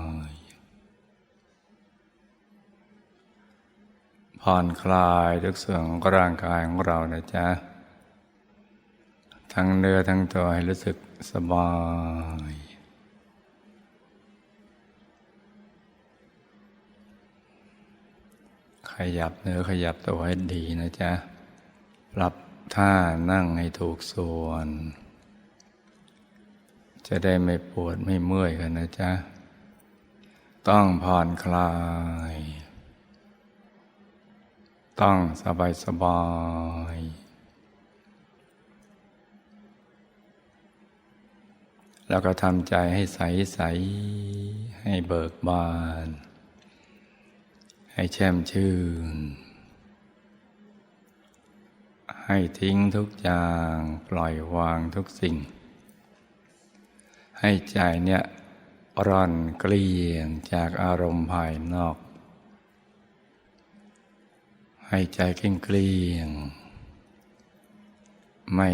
ย ผ่อนคลายทุกส่วนของร่างกายของเรานะจ๊ะ ทั้งเนื้อทั้งตัวให้รู้สึกสบาย ขยับเนื้อขยับตัวให้ดีนะจ๊ะ ปรับท่านั่งให้ถูกส่วน จะได้ไม่ปวดไม่เมื่อยกันนะจ๊ะ ต้องผ่อนคลาย ต้องสบายสบายแล้วก็ทำใจให้ใสใสให้เบิกบาน ให้แช่มชื่น ให้ทิ้งทุกอย่างปล่อยวางทุกสิ่ง ให้ใจเนี่ยร่อนเกลี้ยงจากอารมณ์ภายนอก ให้ใจเกลี้ยงเกลี้ยง ไม่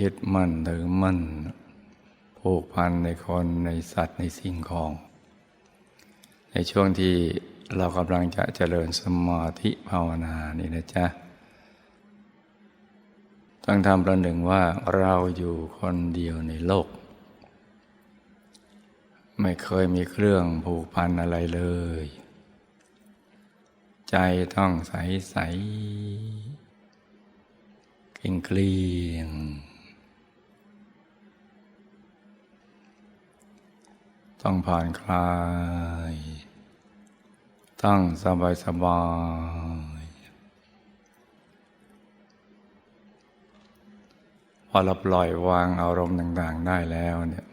ยึดมั่นถือมั่นผูกพันในคนในสัตว์ในสิ่งของ ในช่วงที่เรากำลังจะเจริญสมาธิภาวนานี่นะจ๊ะต้องทำประหนึ่งว่าเราอยู่คนเดียวในโลก ไม่เคยมีเครื่องผูกพันอะไรเลย ใจต้องใสใสเกลียงเกลียงต้องผ่อนคลาย ต้องสบายสบายพอเราปล่อยวางอารมณ์ต่าง ๆ ได้แล้วเนี่ย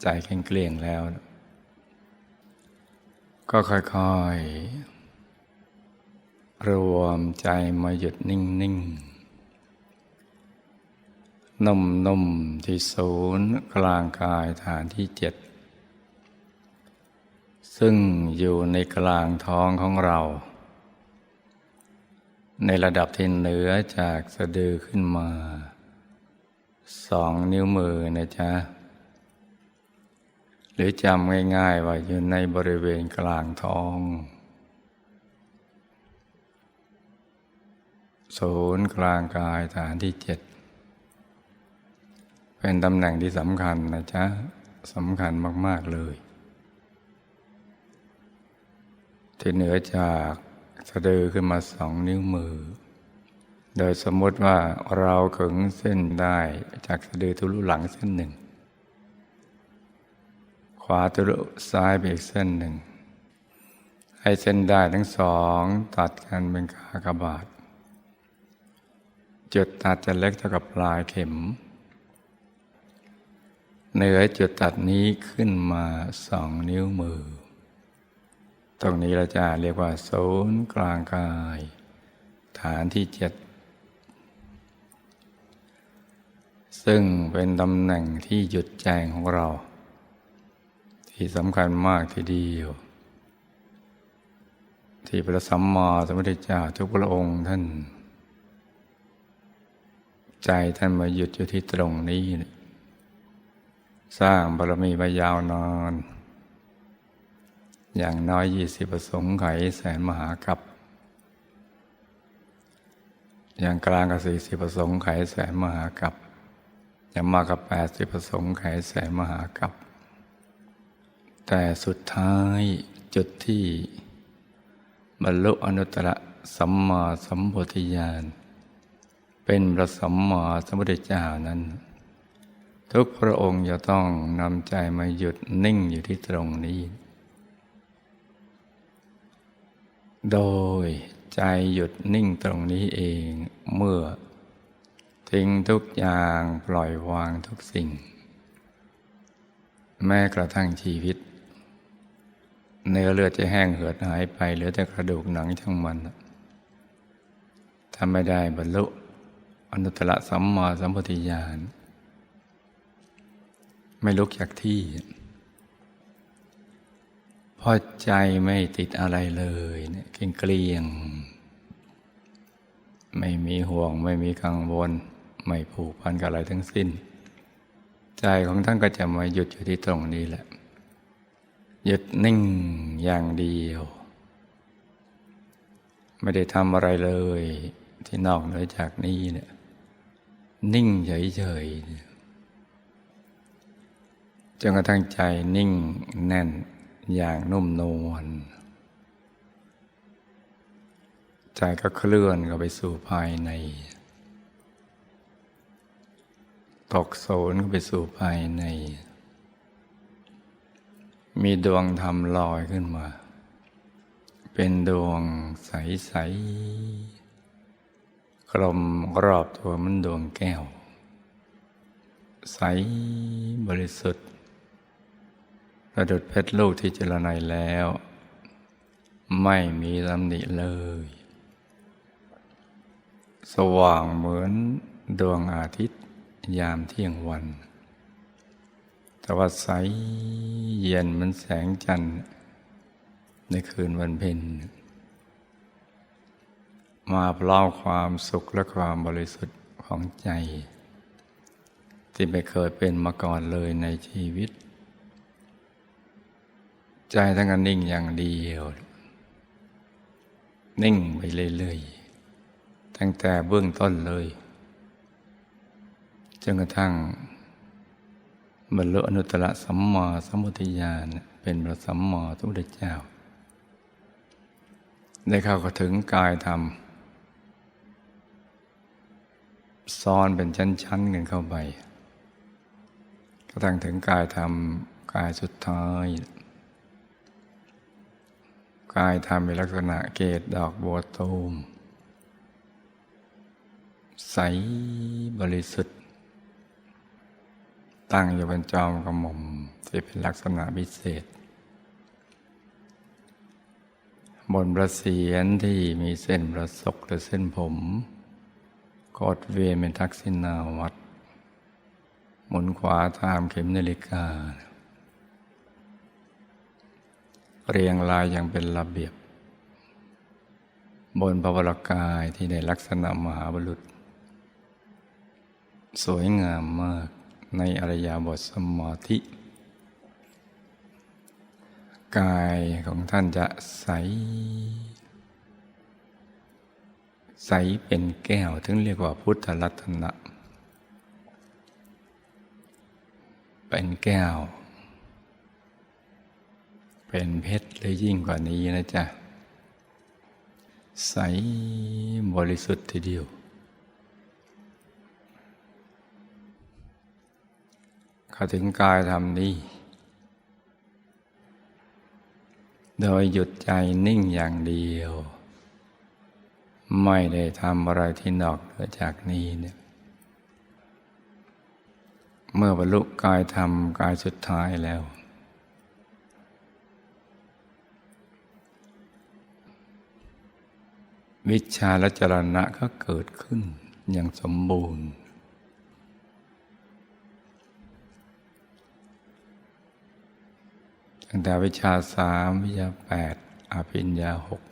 ใจแข็งเกลี้ยงแล้ว ก็ค่อย ๆ รวมใจมาหยุดนิ่งๆนุ่มๆที่ศูนย์กลางกายฐานที่เจ็ด ซึ่งอยู่ในกลางท้องของเรา ในระดับที่เหนือจากสะดือขึ้นมา สองนิ้วมือนะจ๊ะ หรือจำง่ายๆว่าอยู่ในบริเวณกลางท้อง ศูนย์กลางกายฐานที่เจ็ดเป็นตำแหน่งที่สำคัญนะจ๊ะสำคัญมาก ๆ เลย ที่เหนือจากสะดือขึ้นมาสองนิ้วมือ โดยสมมติว่าเราขึงเส้นได้จากสะดือทุลุหลังเส้นหนึ่ง ขวาทุลุซ้ายไปอีกเส้นหนึ่ง ให้เส้นได้ทั้งสอง ตัดกันเป็นขากระบาด จุดตัดจะเล็กเท่ากับปลายเข็ม เหนือจุดตัดนี้ขึ้นมาสองนิ้วมือ ตรงนี้เราจะเรียกว่าศูนย์กลางกาย ฐานที่เจ็ดซึ่งเป็นตำแหน่งที่หยุดใจของเรา ที่สำคัญมากทีเดียว ที่พระสัมมาสัมพุทธเจ้าทุกพระองค์ท่าน ใจท่านมาหยุดอยู่ที่ตรงนี้ สร้างบารมีมายาวนานอย่างน้อยยี่สิบประสงค์ไขแสนมหากับ อย่างกลางกับสี่สิบประสงค์ไขแสนมหากับ อย่างมากกับแปดสิบประสงค์ไขแสนมหากับ แต่สุดท้ายจุดที่บรรลุอนุตตรสัมมาสัมปวิญาณ เป็นพระสัมมาสัมพุทธเจ้านั้น ทุกพระองค์จะต้องนำใจมาหยุดนิ่งอยู่ที่ตรงนี้ โดยใจหยุดนิ่งตรงนี้เองเมื่อ ทิ้งทุกอย่างปล่อยวางทุกสิ่ง แม้กระทั่งชีวิต เนื้อเลือดจะแห้งเหือดหายไปเหลือแต่กระดูกหนังช่างมันถ้าไม่ได้บรรลุ อนุตตรสัมมาสัมปติญาณไม่ลุกจากที่ พอใจไม่ติดอะไรเลยเนี่ยเกลียงเกลียง ไม่มีห่วง ไม่มีกังวล ไม่ผูกพันกับอะไรทั้งสิ้น ใจของท่านก็จะมาหยุดอยู่ที่ตรงนี้แหละ หยุดนิ่งอย่างเดียว ไม่ได้ทำอะไรเลยที่นอกเหนือจากนี้เนี่ย นิ่งเฉยๆจนกระทั่งใจนิ่งแน่นอย่างนุ่มนวลใจก็เคลื่อนเข้าไปสู่ภายใน ตกโสนเข้าไปสู่ภายใน มีดวงธรรมลอยขึ้นมา เป็นดวงใส ๆ กลมรอบตัวมันดวงแก้ว ใสบริสุทธิ์ระดุดเพชรลูกที่เจรไนแล้ว ไม่มีตำหนิเลย สว่างเหมือนดวงอาทิตย์ยามเที่ยงวัน แต่ว่าใสเย็นเหมือนแสงจันทร์ในคืนวันเพ็ญ มาพร้อมความสุขและความบริสุทธิ์ของใจ ที่ไม่เคยเป็นมาก่อนเลยในชีวิต ใจทั้งนั้นนิ่งอย่างเดียว นิ่งไปเรื่อยๆตั้งแต่เบื้องต้นเลยจนกระทั่งบรรลุอนุตตรสัมมาสัมพุทธญาณเป็นพระสัมมาสัมพุทธเจ้า ได้เข้าถึงกายธรรม ซ้อนเป็นชั้นๆกันเข้าไปกระทั่งถึงกายธรรมกายสุดท้าย กายธรรมเป็นลักษณะเกตดอกบัวตูม ใสบริสุทธิ์ ตั้งอยู่บนจอมกระหม่อมที่เป็นลักษณะพิเศษ บนประเสียนที่มีเส้นประศกหรือเส้นผม กดเวียนเป็นทักษิณาวัดหมุนขวาตามเข็มนาฬิกา เรียงรายอย่างเป็นระเบียบ บนพระวรกายที่ในลักษณะมหาบุรุษ สวยงามมากในอริยบทสมาธิ กายของท่านจะใส ใสเป็นแก้วถึงเรียกว่าพุทธรัตนะ เป็นแก้ว เป็นเพชรเลยยิ่งกว่านี้นะจ๊ะ ใสบริสุทธิ์ทีเดียว ข้าถึงกายธรรมนี้ โดยหยุดใจนิ่งอย่างเดียว ไม่ได้ทำอะไรที่นอกเหนือจากนี้เนี่ยเมื่อบรรลุกายธรรมกายสุดท้ายแล้ว วิชาและจรณะก็เกิดขึ้นอย่างสมบูรณ์ ตั้งแต่วิชาสามวิชาแปดอภิญญาหก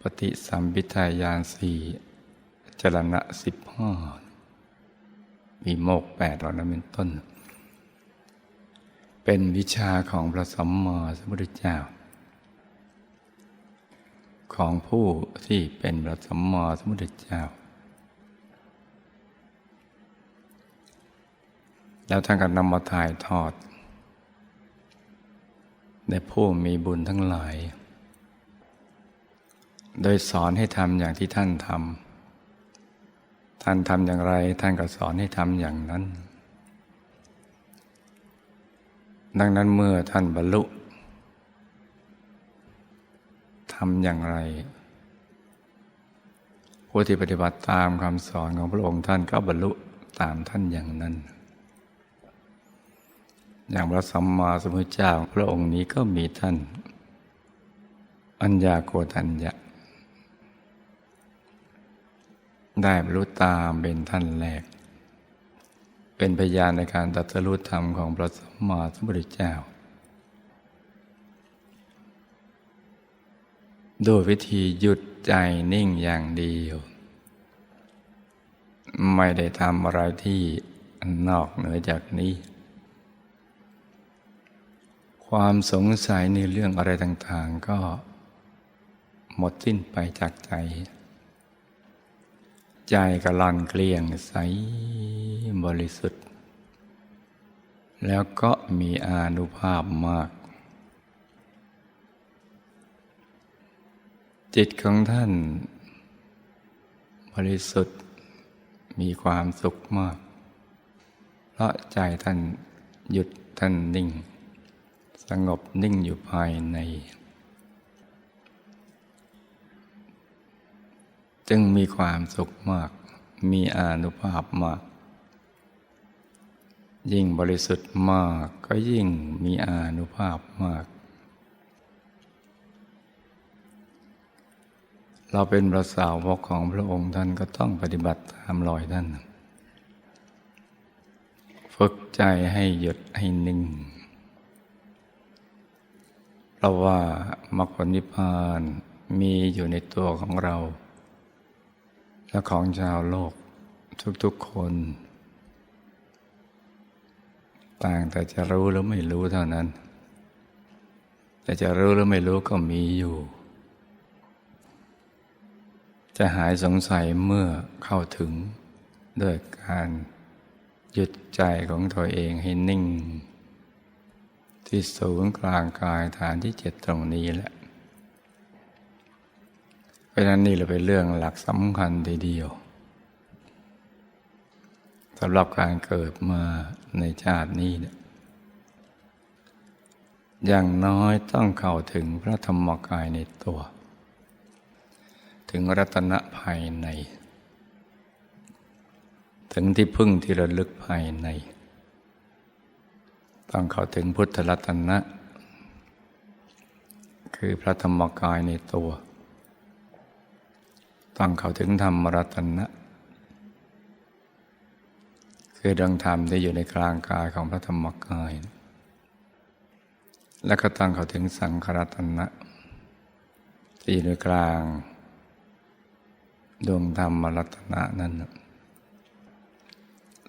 ปฏิสัมพิทายานสี่จรณะสิบห้ามีโมกแปดเหล่านั้นเป็นต้น เป็นวิชาของพระสัมมาสัมพุทธเจ้า ของผู้ที่เป็นพระสัมมาสัมพุทธเจ้า แล้วท่านก็นำมาถ่ายทอด ในผู้มีบุญทั้งหลาย โดยสอนให้ทำอย่างที่ท่านทำ ท่านทำอย่างไรท่านก็สอนให้ทำอย่างนั้น ดังนั้นเมื่อท่านบรรลุทำอย่างไร ผู้ที่ปฏิบัติตามคำสอนของพระองค์ท่านก็บรรลุตามท่านอย่างนั้น อย่างพระสัมมาสัมพุทธเจ้าพระองค์นี้ก็มีท่าน อัญญาโกตัญญะ ได้บรรลุตามเป็นท่านแรก เป็นพยานในการตรัสรู้ธรรมของพระสัมมาสัมพุทธเจ้า โดยวิธีหยุดใจนิ่งอย่างเดียว ไม่ได้ทำอะไรที่นอกเหนือจากนี้ ความสงสัยในเรื่องอะไรต่าง ๆ ก็หมดสิ้นไปจากใจ ใจก็ลันเกลี้ยงใสบริสุทธิ์ แล้วก็มีอานุภาพมาก จิตของท่าน บริสุทธิ์มีความสุขมาก เพราะใจท่านหยุดท่านนิ่ง สงบนิ่งอยู่ภายใน จึงมีความสุขมาก มีอานุภาพมาก ยิ่งบริสุทธิ์มากก็ยิ่งมีอานุภาพมาก เราเป็นพระสาวกของพระองค์ท่านก็ต้องปฏิบัติตามรอยท่านฝึกใจให้หยุดให้นิ่งเพราะว่ามรรคผลนิพพานมีอยู่ในตัวของเรา และของชาวโลกทุกๆคน ต่างแต่จะรู้หรือไม่รู้เท่านั้น แต่จะรู้หรือไม่รู้ก็มีอยู่ จะหายสงสัยเมื่อเข้าถึงด้วยการหยุดใจของตัวเองให้นิ่ง ที่ศูนย์กลางกายฐานที่เจ็ดตรงนี้แหละ เพราะนั้นนี่เราเป็นเรื่องหลักสำคัญทีเดียวสำหรับการเกิดมาในชาตินี้เนี่ยอย่างน้อยต้องเข้าถึงพระธรรมกายในตัว ถึงรัตนะภายใน ถึงที่พึ่งที่ระลึกภายใน ต้องเข้าถึงพุทธรัตนะ คือพระธรรมกายในตัว ต้องเขาถึงธรรมรัตนะ คือดวงธรรมที่อยู่ในกลางกายของพระธรรมกาย และก็ต้งเขาถึงสังขรัตนะ ที่อยู่ในกลางดวงธรรมรัตนะนั้น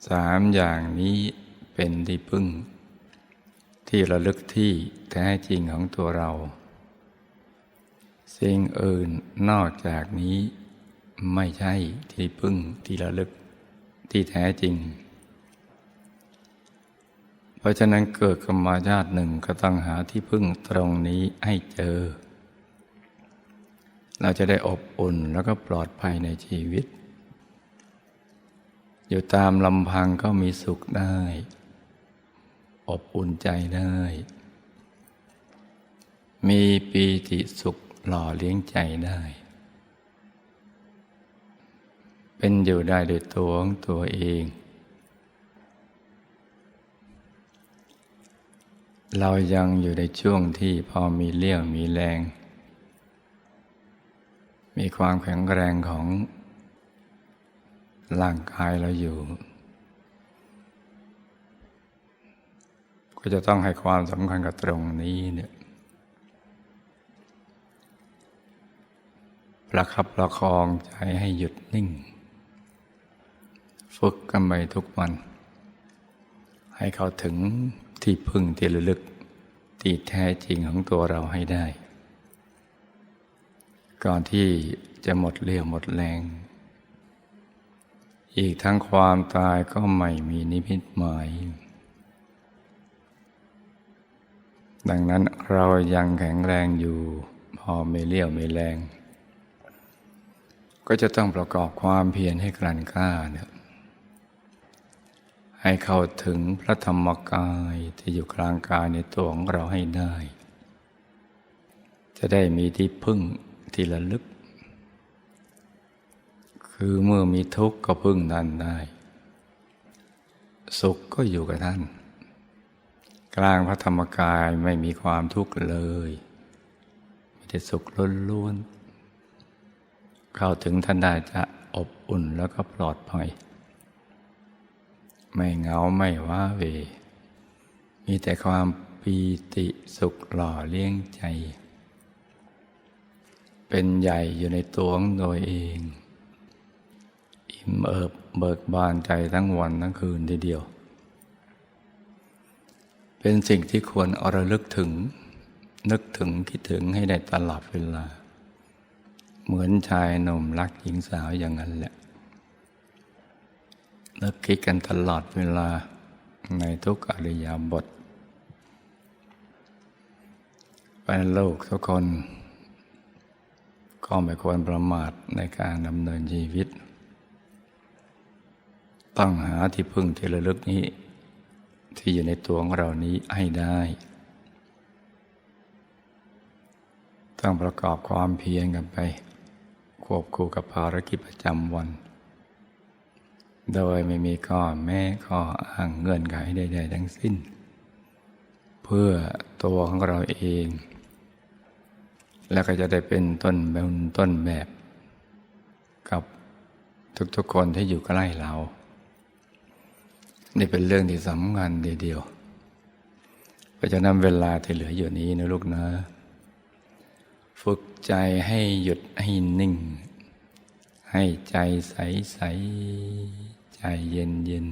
สามอย่างนี้เป็นที่พึ่ง ที่ระลึกที่แท้จริงของตัวเรา สิ่งอื่นนอกจากนี้ ไม่ใช่ที่พึ่งที่ระลึกที่แท้จริง เพราะฉะนั้นเกิดกรรมาชาติหนึ่งก็ต้องหาที่พึ่งตรงนี้ให้เจอ เราจะได้อบอุ่นแล้วก็ปลอดภัยในชีวิต อยู่ตามลำพังก็มีสุขได้ อบอุ่นใจได้ มีปีติสุขหล่อเลี้ยงใจได้ เป็นอยู่ได้โดยตัวของตัวเอง เรายังอยู่ในช่วงที่พอมีเลี้ยวมีแรง มีความแข็งแรงของร่างกายเราอยู่ ก็จะต้องให้ความสำคัญกับตรงนี้เนี่ยประคับประคองใจให้หยุดนิ่ง ฝึกกันไปทุกวัน ให้เขาถึงที่พึ่งที่ลึกที่แท้จริงของตัวเราให้ได้ ก่อนที่จะหมดเรี่ยวหมดแรง อีกทั้งความตายก็ไม่มีนิพิตหมาย ดังนั้นเรายังแข็งแรงอยู่พอไม่เลี้ยวไม่แรง ก็จะต้องประกอบความเพียรให้กลั่นกล้าเนี่ย ให้เข้าถึงพระธรรมกายที่อยู่กลางกายในตัวของเราให้ได้ จะได้มีที่พึ่งที่ระลึก คือเมื่อมีทุกข์ก็พึ่งท่านได้ สุขก็อยู่กับท่าน กลางพระธรรมกายไม่มีความทุกข์เลยมีแต่สุขล้วนๆเข้าถึงท่านได้จะอบอุ่นแล้วก็ปลอดภัย ไม่เหงาไม่ว้าเว มีแต่ความปีติสุขหล่อเลี้ยงใจ เป็นใหญ่อยู่ในตัวของตัวเอง อิ่มเอิบเบิกบานใจทั้งวันทั้งคืนทีเดียว เป็นสิ่งที่ควรอระลึกถึง นึกถึงคิดถึงให้ได้ตลอดเวลา เหมือนชายหนุ่มรักหญิงสาวอย่างนั้นแหละ นึกคิดกันตลอดเวลาในทุกอริยบทเป็นโลกทุกคน ก็ไม่ควรประมาทในการดำเนินชีวิต ต้องหาที่พึ่งที่ระลึกนี้ ที่อยู่ในตัวของเรานี้ให้ได้ ต้องประกอบความเพียรกันไป ควบคู่กับภารกิจประจำวัน โดยไม่มีข้อแม้ข้ออ้างเงื่อนไขใดๆทั้งสิ้น เพื่อตัวของเราเอง แล้วก็จะได้เป็นต้นแบบต้นแบบ กับทุกๆคนที่อยู่ใกล้เรา นี่เป็นเรื่องที่สำคัญเดียวเพราะฉะนั้นเวลาที่เหลืออยู่นี้นะลูกนะฝึกใจให้หยุดให้นิ่ง ให้ใจใสใส ใจเย็นเย็น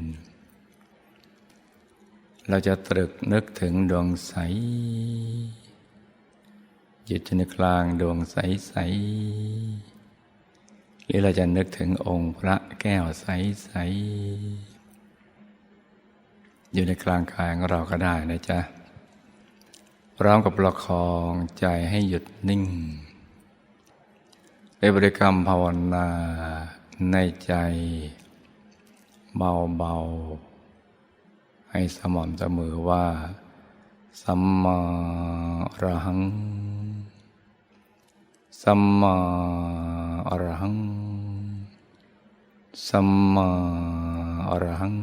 เราจะตรึกนึกถึงดวงใสหยุดในกลางดวงใสใสหรือเราจะนึกถึงองค์พระแก้วใสใสอยู่ในกลางกายของเราก็ได้นะจ๊ะพร้อมกับประคองใจให้หยุดนิ่งในบริกรรมภาวนาในใจ เบาๆ ให้สม่ำเสมอว่า สัมมาอรหัง สัมมาอรหัง สัมมาอรหัง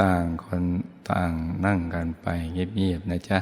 ต่างคนต่างนั่งกันไปเงียบๆนะจ๊ะ